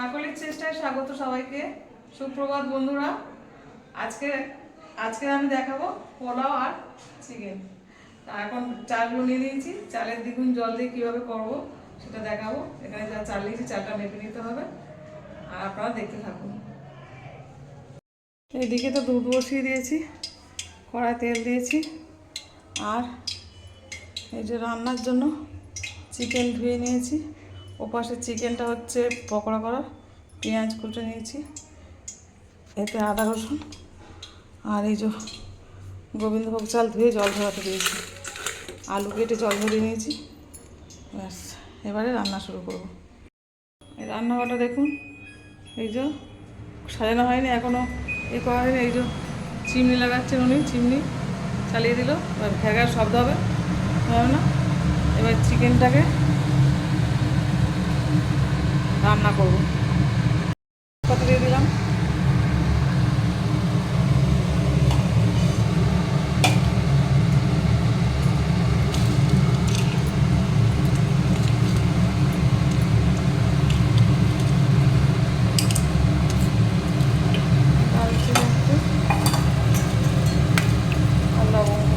কাকলির চেষ্টায় স্বাগত সবাইকে। সুপ্রভাত বন্ধুরা, আজকে আজকে আমি দেখাবো পোলাও আর চিকেন। এখন চালগুলো নিয়ে নিয়েছি চালের দ্বিগুণ জল দিয়ে কীভাবে করব সেটা দেখাবো। এখানে যা চাল নিয়েছি চালটা মেপে নিতে হবে। আর আপনারা দেখতে থাকুন। এদিকে তো দুধ বসিয়ে দিয়েছি কড়াই তেল দিয়েছি। আর এই যে রান্নার জন্য চিকেন ধুয়ে নিয়েছি। ওপাশে চিকেনটা হচ্ছে পকোড়া করা, পেঁয়াজ কুটে নিয়েছি, এতে আদা রসুন আর এই যে গোবিন্দভোগ চাল ধুয়ে জল ঝরাতে দিয়েছি। আলু কেটে জল ধরিয়ে নিয়েছি। ব্যাস, এবারে রান্না শুরু করব। রান্নাঘরটা দেখুন, এই যে সাজানো হয়নি এখনও এ করা হয়নি, এই যে চিমনি লাগাচ্ছেন উনি, চিমনি চালিয়ে দিল, এবার ভেগার শব্দ হবে হবে না? এবার চিকেনটাকে রান্না করব কত দিয়ে দিলাম দারচিনি একটু আর লবঙ্গ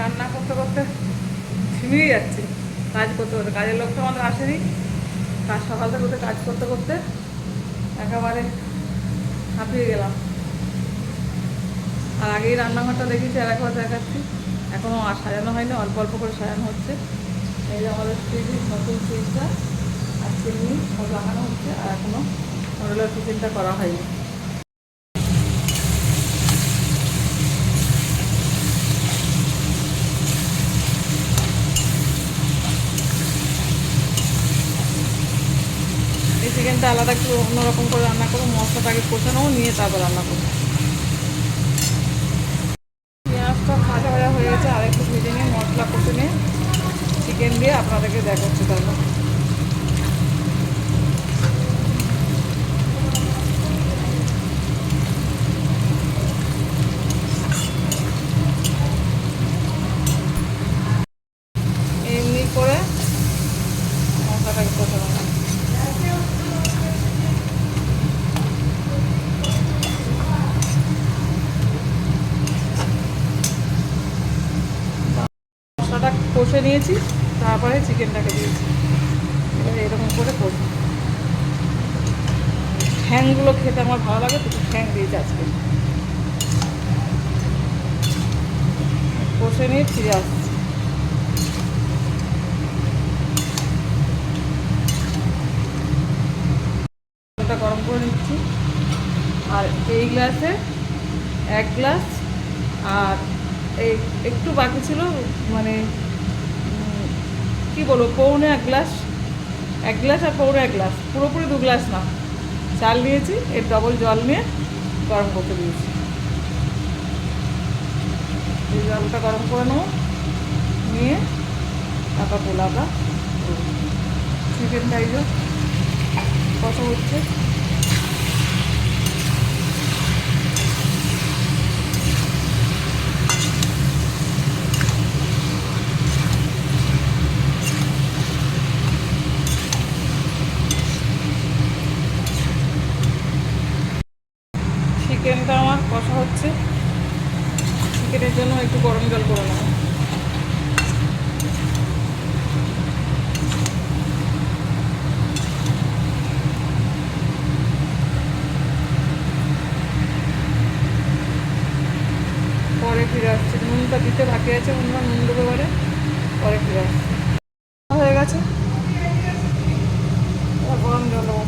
রান্না করতে করতে ছিমিয়ে যাচ্ছে করতে কাজের লোকটা আমাদের আসেনি। কাজ সকাল থেকে কাজ করতে করতে একেবারে হাঁপিয়ে গেলাম। আর আগেই রান্নাঘরটা দেখেছি আর একবার দেখাচ্ছি। এখনও আর সাজানো হয়নি, অল্প অল্প করে সাজানো হচ্ছে। এই যে আমাদের ফ্রিজে নতুন ফ্রিজটা আর চিমনি সব লাগানো হচ্ছে, আর এখনও মডেলার কিচেনটা করা হয়নি। চিকেনটা আলাদা একটু অন্যরকম করে রান্না করব মশলাটাকে আগে কষে নেব, নিয়ে তারপর রান্না করব পেঁয়াজটা ভাজা ভাজা হয়ে গেছে আর একটু ভেজে নিয়ে মশলা কষে নিয়ে চিকেন দিয়ে আপনাদেরকে দেখাচ্ছি তারপর এমনি করে মশলাটাকে কষে নেব মশলাটা কষে নিয়েছি, তারপরে চিকেনটাকে দিয়েছি। এবারে এরকম করে কষি ঠ্যাংগুলো খেতে আমার ভালো লাগে, তো ঠ্যাং দিয়েছি আজকে। কষে নিয়ে ফিরে আসছি। গরম করে নিচ্ছি। আর এই গ্লাসে এক গ্লাস আর একটু বাকি ছিল মানে কি বলব, পৌনে এক গ্লাস এক গ্লাস আর পৌনে এক গ্লাস, পুরোপুরি দু গ্লাস না। চাল নিয়েছি, এর ডবল জল নিয়ে গরম করতে দিয়েছি। এই জলটা গরম করে নেব, নিয়ে তারপর চিকেন টাইজও কত হচ্ছে চিকেনটা আমার কষা হচ্ছে। চিকেনের জন্য একটু গরম জল করে নেব। পরে ফিরে আসছে। নুনটা দিতে বাকি আছে নুন দেবো এবারে, পরে ফিরে আসছে হয়ে গেছে এবার গরম জল দেবো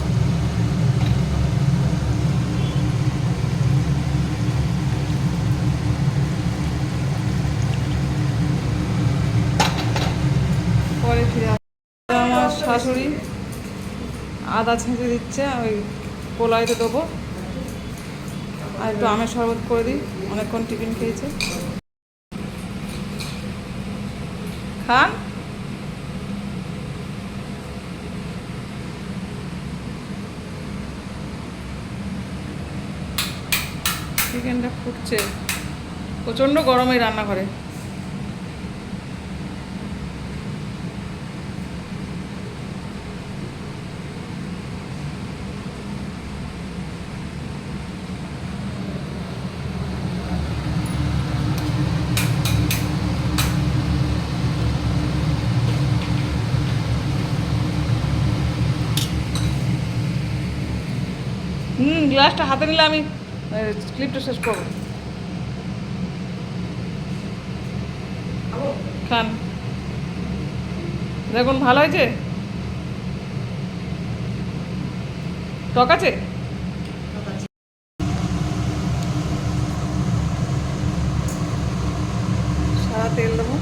পরে ফিরে আসছে আমার শাশুড়ি। আদা ছেঁচে দিচ্ছে, ওই পোলাইতে দেবো। আর একটু আমের শরবত করে দিই, অনেকক্ষণ টিফিন খেয়েছে। খান? চিকেনটা ফুটছে। প্রচণ্ড গরম এই রান্নাঘরে। গ্লাসটা হাতে নিলে আমি ক্লিপটা শেষ করব। খান। দেখুন ভালো হয়েছে? টক আছে সারা তেল দেবো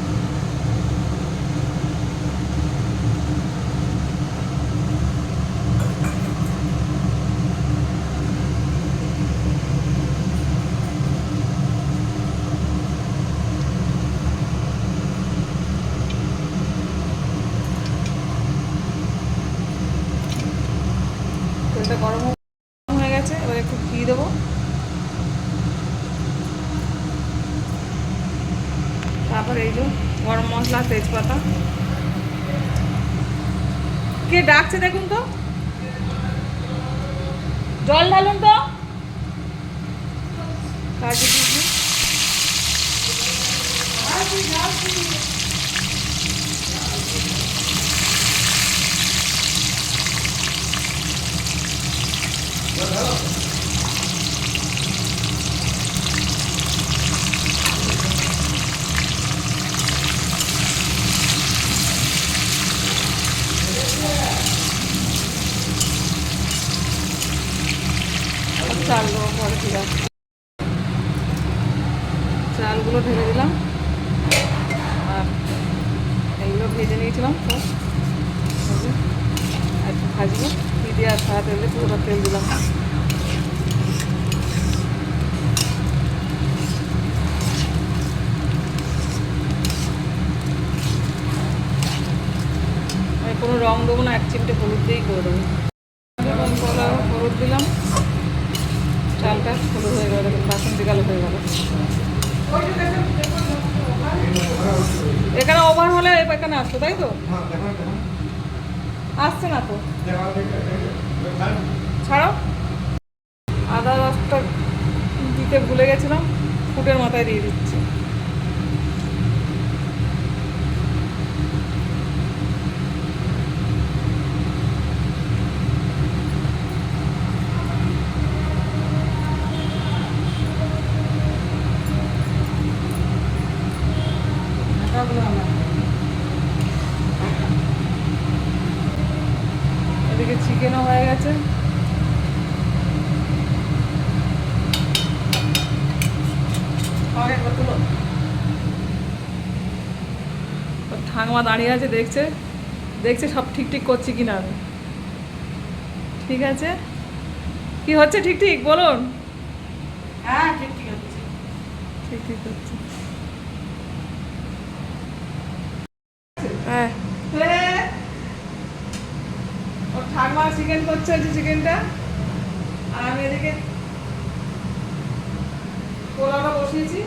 তেলটা গরম হয়ে গেছে এবার একটু ঘি দেবো তারপর এই যে গরম মশলা, তেজপাতা। কে ডাকছে দেখুন তো? জল ঢালুন তো। কাজু কিশমিশ চালগুলো পরে ঠিক আছে চালগুলো ঢেলে দিলাম আর এইগুলো ভেজে নিয়েছিলাম ভেজে আর একটু ভাজবো। আর সারা তেল দিয়ে তেল দিলাম। কোনো রং দেবো না, এক চিমটে হলুদ দিয়েই করে দেবো। কলা, হলুদ দিলাম। চালটা হলুদ হয়ে গেল বাসন্তী কালো হয়ে গেল এখানে ওভার হলে এখানে আসতো তাই তো? আসছে না তো। ছাড়াও আদা রসটা দিতে ভুলে গেছিলাম ফুটের মাথায় দিয়ে দিচ্ছি এদিকে চিকেনও হয়ে ঠাংমা দাঁড়িয়ে আছে দেখছে? দেখছে সব ঠিক ঠিক করছি কিনা আমি। ঠিক আছে? কি হচ্ছে ঠিক ঠিক? বলুন। হ্যাঁ ঠিক ঠিক আছে ঠিক ঠিক হচ্ছে হ্যাঁ ওর ঠাকমা চিকেন করছে হচ্ছে চিকেনটা আর আমি এদিকে পোলাওটা বসিয়েছি।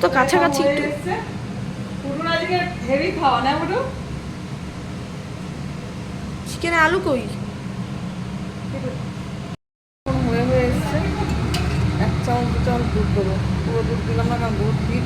তো কাছাকাছি একটু। পুটুর আজকে হেভি খাওয়া না পুটু চিকেনে আলু কই? হয়ে হয়ে এসছে। এক চামচ দু চামচ দুধ দেবো। পুরো দুধ দিলাম না কারণ দুধ দিই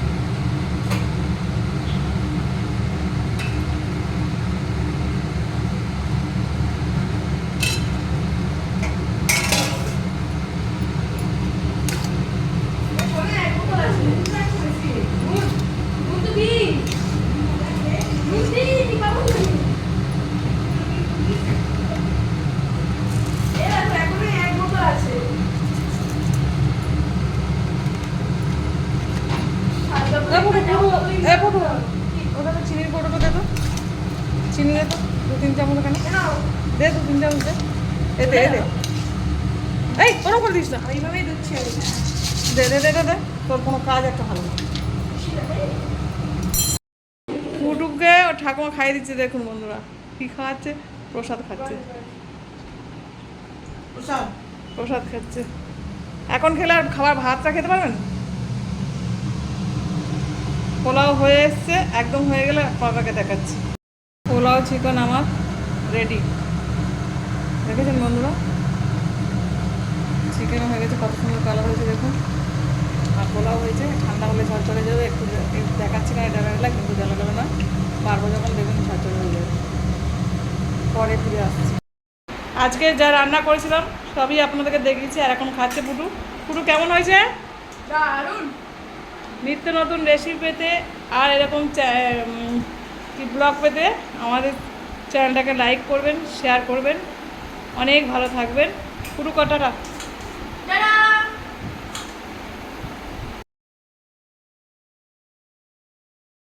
এ পুটু, পুটু, এ পুটু, ওখানে চিনির কৌটোটা দে তো চিনি দে তো দু তিন চামচ দে দু। এই ওরকম করে দিস না। এইভাবেই দিচ্ছি দে দে দে দে দে। তোর কোনো কাজ একটা ভালো না। ও ঠাকুমা খাইয়ে দিচ্ছে দেখুন বন্ধুরা। কি খাওয়াচ্ছে? প্রসাদ খাচ্ছে। প্রসাদ? খাচ্ছে। এখন খেলে আর খাবার ভাতটা খেতে পারবেন? পোলাও হয়ে এসছে একদম হয়ে গেলে পাপাকে দেখাচ্ছি। পোলাও চিকেন আমার রেডি দেখেছেন বন্ধুরা? চিকেন হয়ে গেছে কত সুন্দর কালার হয়েছে দেখুন। আর পোলাও হয়েছে ঠান্ডা হলে ঝরঝরে যাবে একটু একটু দেখাচ্ছি না এটা লাগলে কিন্তু জ্বালা যাবে না। পারব যখন দেখুন ঝরঝরে হয়ে যাবে। পরে ফিরে আসছি। আজকে যা রান্না করেছিলাম সবই আপনাদেরকে দেখিয়েছি আর এখন খাচ্ছে পুটু। পুটু কেমন হয়েছে? দারুণ। নিত্য নতুন রেসিপি পেতে আর এরকম কি ব্লগ পেতে আমাদের চ্যানেলটাকে লাইক করবেন শেয়ার করবেন। অনেক ভালো থাকবেন। পুরো কটাটা